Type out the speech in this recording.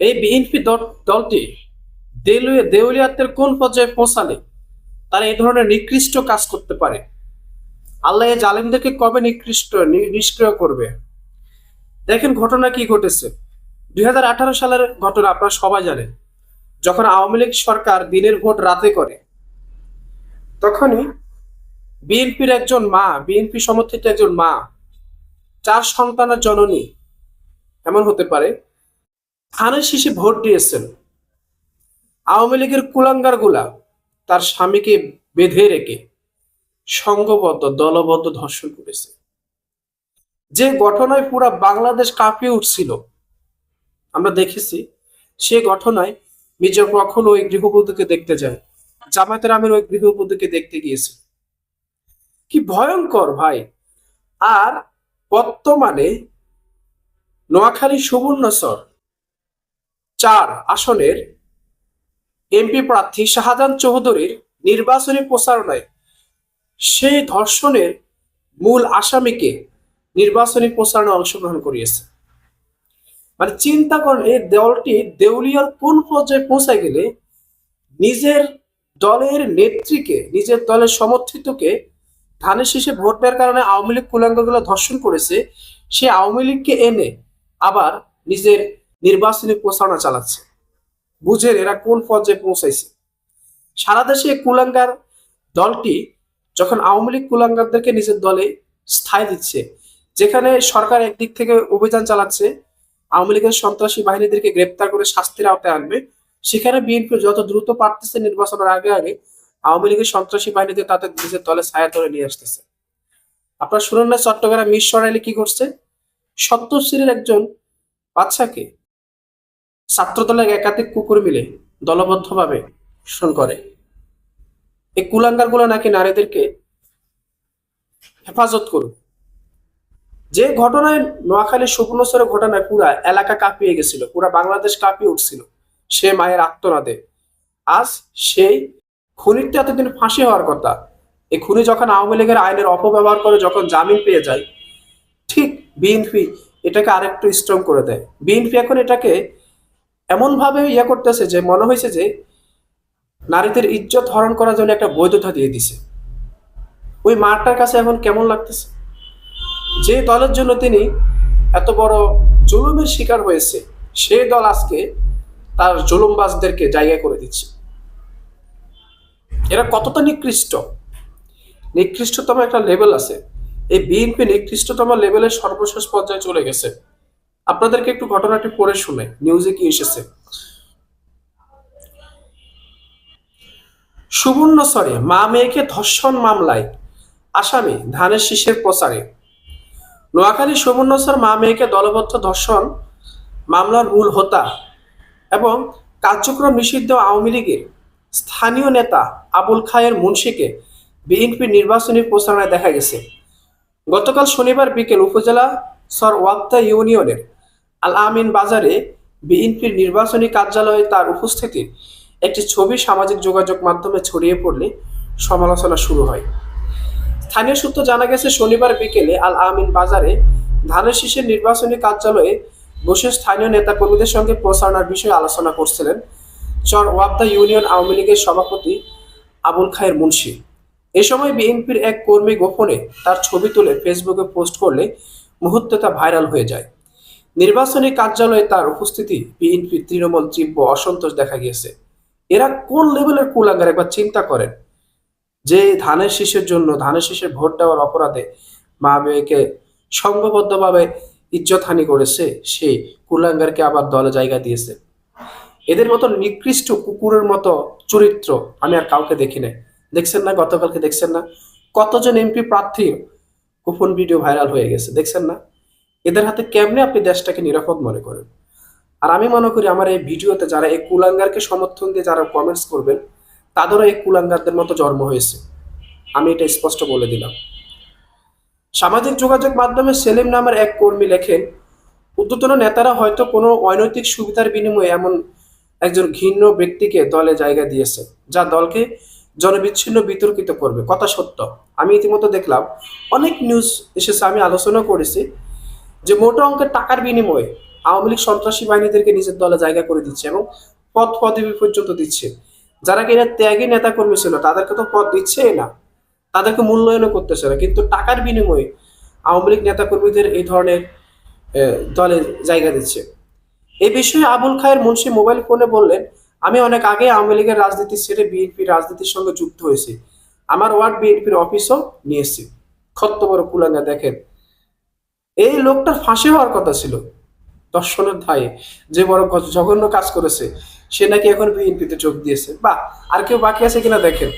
এই বিএনপি দলটি দেউলিয়া দেউলিয়াতের কোন পর্যায়ে পৌঁছালে তারা এই ধরনের নিকৃষ্ট কাজ করতে পারে? আল্লাহ এই জালিমদেরকে কবে নিকৃষ্ট নিষ্ক্রিয় করবে? দেখেন ঘটনা কি ঘটেছে। দুই হাজার আঠারো সালের ঘটনা আপনারা সবাই জানেন। যখন আওয়ামী লীগ সরকার দিনের ভোট রাতে করে, তখনই বিএনপির একজন মা, বিএনপি সমর্থিত একজন মা, চার সন্তানের জননী, এমন হতে পারে ধানের শীষে ভোট দিয়েছেন। আওয়ামী লীগের কুলাঙ্গারগুলা তার স্বামীকে বেঁধে রেখে সংঘবদ্ধ, দলবদ্ধ ধর্ষণ করেছে। যে ঘটনায় পুরা বাংলাদেশ কাঁপিয়ে উঠছিল, আমরা দেখেছি, সে ঘটনায় মির্জা কখন ওই গৃহবধূকে দেখতে যায়, জামায়াতের আমির ওই গৃহবধূকে দেখতে গিয়েছে। কি ভয়ঙ্কর ভাই। আর বর্তমানে নোয়াখালী সুবর্ণচর চার আসনের এমপি প্রার্থী শাহজাহান চৌধুরীর নির্বাচনী প্রচারণায় সেই ধর্ষণের মূল আসামিকে নির্বাচনী প্রচারণায় অংশগ্রহণ করিয়েছে। মানে চিন্তা করেন, এই দলটি দেউলিয়ার কোন পর্যায়ে পৌঁছায় গেলে নিজের দলের নেত্রীকে, নিজের দলের সমর্থিতকে ধানের শীষে ভোট দেওয়ার কারণে আওয়ামী লীগ কুলাঙ্গগুলো ধর্ষণ করেছে, সে আওয়ামী লীগকে এনে আবার নিজের নির্বাচনী প্রচারণা চালাচ্ছে। বুঝেন এরা কোন পর্যায়ে পৌঁছাইছে। সারা দেশে কুলাঙ্গার দলটি যখন আওয়ামী লীগ কুলাঙ্গারদেরকে নিজের দলে স্থায়ী দিচ্ছে, যেখানে সরকার একদিক থেকে অভিযান চালাচ্ছে, আওয়ামী লীগের সন্ত্রাসী বাহিনীদেরকে গ্রেপ্তার করে শাস্তির আওতায় আনবে, সেখানে বিএনপি যত দ্রুত পারতেছে নির্বাচনের আগে আগে আওয়ামী লীগের সন্ত্রাসী বাহিনীদের তাদের নিজের দলে ছায়া ধরে নিয়ে আসতেছে। আপনার শুনুন না, চট্টগ্রাম মিস সরাইলে কি করছে? সপ্তশ্রীর একজন বাচ্চাকে ছাত্রদলের একাধিক কুকুর মিলে দলবদ্ধভাবে শোষণ করে। এই কুলাঙ্গারগুলো নাকি নারীদেরকে হেফাজত করুক। যে ঘটনায় নোয়াখালী সুবর্ণচরের ঘটনায় পুরা এলাকা কাঁপিয়ে গেছিল, পুরা বাংলাদেশ কাঁপিয়ে উঠছিল, সে মায়ের আত্মনাদে। আজ সেই খুনিরটা এতদিন ফাঁসি হওয়ার কথা। এই খুনি যখন আওয়ামী লীগের আইনের অপব্যবহার করে যখন জামিন পেয়ে যায়, ঠিক বিএনপি এটাকে আরেকটু স্ট্রং করে দেয়। বিএনপি এখন এটাকে এমনভাবে ইয়ে করতেছে যে মনে হয়েছে যে নারীদের ইজ্জত হরণ করার জন্য একটা বৈধতা দিয়ে দিছে। ওই মারটার কাছে এখন কেমন লাগতেছে? যে দলের জন্য তিনি এত বড় জুলুমের শিকার হয়েছে, সেই দল আজকে তার জুলুমবাজদেরকে জায়গা করে দিচ্ছে। এরা কতটা নিকৃষ্ট? নিকৃষ্টতম একটা লেভেল আছে। এই বিএনপি নিকৃষ্টতম লেভেলের সর্বশেষ পর্যায়ে চলে গেছে। আপনাদেরকে একটু ঘটনাটি পড়ে শুনে নিউজে কি এসেছে? সুবর্ণচরে মা মেয়েকে ধর্ষণ মামলায়, আসামি ধানের শীষের প্রচারে। নোয়াখালী সুবর্ণচর মা মেয়েকে দলবদ্ধ ধর্ষণ মামলার মূল হোতা এবং কার্যক্রম নিষিদ্ধ আওয়ামী লীগের স্থানীয় নেতা আবুল খায়ের মুন্সিকে বিএনপির নির্বাচনী প্রচারণায় দেখা গেছে। গতকাল শনিবার বিকেল উপজেলা সর ওয়াক্তা ইউনিয়নের আল আমিন বাজারে বিএনপির নির্বাচনী কার্যালয়ে তার উপস্থিতির একটি ছবি সামাজিক যোগাযোগ মাধ্যমে ছড়িয়ে পড়লে সমালোচনা শুরু হয়। স্থানীয় সূত্র জানা গেছে, শনিবার বিকেলে আল আমিন বাজারে ধানের শীষের নির্বাচনী কার্যালয়ে বসে স্থানীয় নেতাকর্মীদের সঙ্গে প্রচারণার বিষয়ে আলোচনা করছিলেন চর ওয়াবদা ইউনিয়ন আওয়ামী লীগের সভাপতি আবুল খায়ের মুন্সি। এ সময় বিএনপির এক কর্মী গোপনে তার ছবি তুলে ফেসবুকে পোস্ট করলে মুহূর্তে তা ভাইরাল হয়ে যায়। নির্বাচনী কার্যালয়ে তার উপস্থিতি বিএনপির তৃণমূল তীব্র অসন্তোষ দেখা গিয়েছে। এরা কোন লেভেলের কুলাঙ্গার একবার চিন্তা করেন? যে ধানের শীষের জন্য, ধানের শীষের ভোট দেওয়ার অপরাধে মা মেয়েকে সংঘবদ্ধভাবে ইজ্জতহানি করেছে, সেই কুলাঙ্গারকে আবার দলে জায়গা দিয়েছে। এদের মতো নিকৃষ্ট কুকুরের মতো চরিত্র আমি আর কাউকে দেখি নাই। দেখছেন না? গতকালকে দেখছেন না? কতজন এমপি প্রার্থী গোপন ভিডিও ভাইরাল হয়ে গেছে, দেখছেন না? এদের হাতে কেমনে আপনি দেশটাকে নিরাপদ মনে করেন? আর আমি মনে করি আমার এই ভিডিওতে যারা এই কুলাঙ্গারকে সমর্থন দিয়ে যারা কমেন্টস করবেন, তাদেরও এই কুলাঙ্গারদের মতো জন্ম হয়েছে। আমি এটা স্পষ্ট বলে দিলাম। সামাজিক যোগাযোগ মাধ্যমে সেলিম নামের এক কর্মী লেখেন উদ্যোতন নেতারা হয়তো কোনো অনৈতিক সুবিধার বিনিময়ে এমন একজন ঘৃণ্য ব্যক্তিকে দলে জায়গা দিয়েছে, যা দলকে জনবিচ্ছিন্ন বিতর্কিত করবে। কথা সত্য। আমি ইতিমধ্যে দেখলাম, অনেক নিউজ এসেছে, আমি আলোচনা করেছি। যে মোটা অঙ্কের টাকার বিনিময়ে আওয়ামী লীগ সন্ত্রাসী বাহিনীদেরকে নিজের দলে জায়গা করে দিচ্ছে এবং পদ পদবি পর্যন্ত দিচ্ছে। যারা কিনা ত্যাগী নেতা কর্মী ছিল, তাদেরকে তো পদ দিচ্ছেই না। তাদেরকে মূল্যায়নও করতেছে না। কিন্তু টাকার বিনিময়ে আওয়ামী লীগ নেতা কর্মীদের এই ধরনের দলে জায়গা দিচ্ছে। এই বিষয়ে আবুল খায়ের মুন্সি মোবাইল ফোনে বললেন, আমি অনেক আগে আওয়ামী লীগের রাজনীতি ছেড়ে বিএনপি রাজনীতির সঙ্গে যুক্ত হয়েছি। আমার ওয়ার্ড বিএনপির অফিসও নিয়েছি কত বড় কুলাঙ্গা, দেখেন। এই লোকটার ফাঁসি হওয়ার কথা ছিল। দর্শনের ধায়ে যে বড় জঘন্য কাজ করেছে, সে নাকি এখন বিএনপিতে যোগ দিয়েছে। বা আর কেউ বাকি আছে কিনা দেখেন।